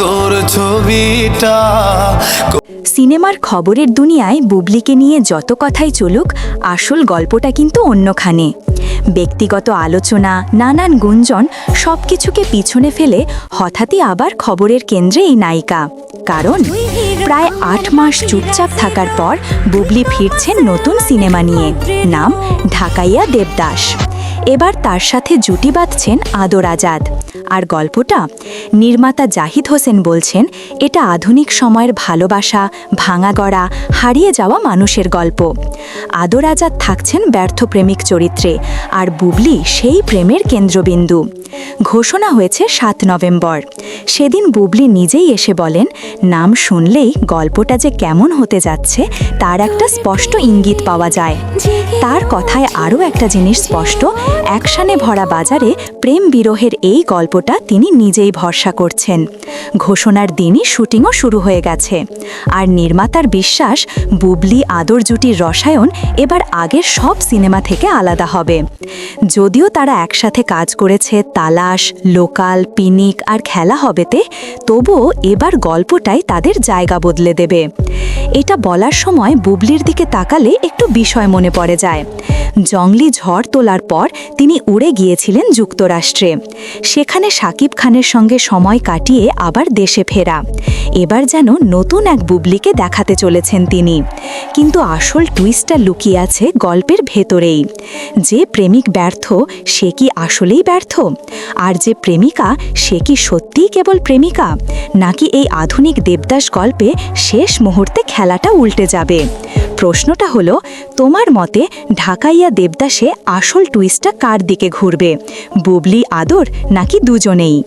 তোর ছবিটা সিনেমার খবরের দুনিয়ায় বুবলিকে নিয়ে যত কথাই চলুক, আসল গল্পটা কিন্তু অন্যখানে। ব্যক্তিগত আলোচনা, নানান গুঞ্জন, সবকিছুকে পিছনে ফেলে হঠাৎই আবার খবরের কেন্দ্রে এই নায়িকা। কারণ প্রায় আট মাস চুপচাপ থাকার পর বুবলি ফিরছেন নতুন সিনেমা নিয়ে, নাম ঢাকাইয়া দেবদাস। এবার তার সাথে জুটি বাঁধছেন আদর আজাদ। আর গল্পটা নির্মাতা জাহিদ হোসেন বলছেন, এটা আধুনিক সময়ের ভালোবাসা, ভাঙা গড়া, হারিয়ে যাওয়া মানুষের গল্প। আদর আজাদ থাকছেন ব্যর্থ প্রেমিক চরিত্রে, আর বুবলি সেই প্রেমের কেন্দ্রবিন্দু। ঘোষণা হয়েছে সাত নভেম্বর। সেদিন বুবলি নিজেই এসে বলেন, নাম শুনলেই গল্পটা যে কেমন হতে যাচ্ছে তার একটা স্পষ্ট ইঙ্গিত পাওয়া যায়। তার কথায় আরও একটা জিনিস স্পষ্ট একসানে ভরা বাজারে প্রেম বিরহের এই গল্পটা তিনি নিজেই ভরসা করছেন। ঘোষণার দিনই শুটিংও শুরু হয়ে গেছে। আর নির্মাতার বিশ্বাস, বুবলি আদর জুটির রসায়ন এবার আগের সব সিনেমা থেকে আলাদা হবে। যদিও তারা একসাথে কাজ করেছে তালাশ, লোকাল, পিনিক আর খেলা হবেতে, তবুও এবার গল্পটাই তাদের জায়গা বদলে দেবে। এটা বলার সময় বুবলির দিকে তাকালে একটু বিষয় মনে পড়ে যায়। জংলি ঝড় তোলার পর তিনি উড়ে গিয়েছিলেন যুক্তরাষ্ট্রে। সেখানে সাকিব খানের সঙ্গে সময় কাটিয়ে আবার দেশে ফেরা। এবার যেন নতুন এক বুবলিকে দেখাতে চলেছেন তিনি। কিন্তু আসল টুইস্টটা লুকিয়ে আছে গল্পের ভেতরেই। যে প্রেমিক ব্যর্থ, সে কি আসলেই ব্যর্থ? আর যে প্রেমিকা, সে কি সত্যিই কেবল প্রেমিকা? নাকি এই আধুনিক দেবদাস গল্পে শেষ মুহূর্তে খেলাটা উল্টে যাবে? প্রশ্নটা হলো, তোমার মতে ঢাকাইয়া দেবদাসে আসল টুইস্টটা কার দিকে ঘুরবে? বুবলি, আদর, নাকি দুজনেই?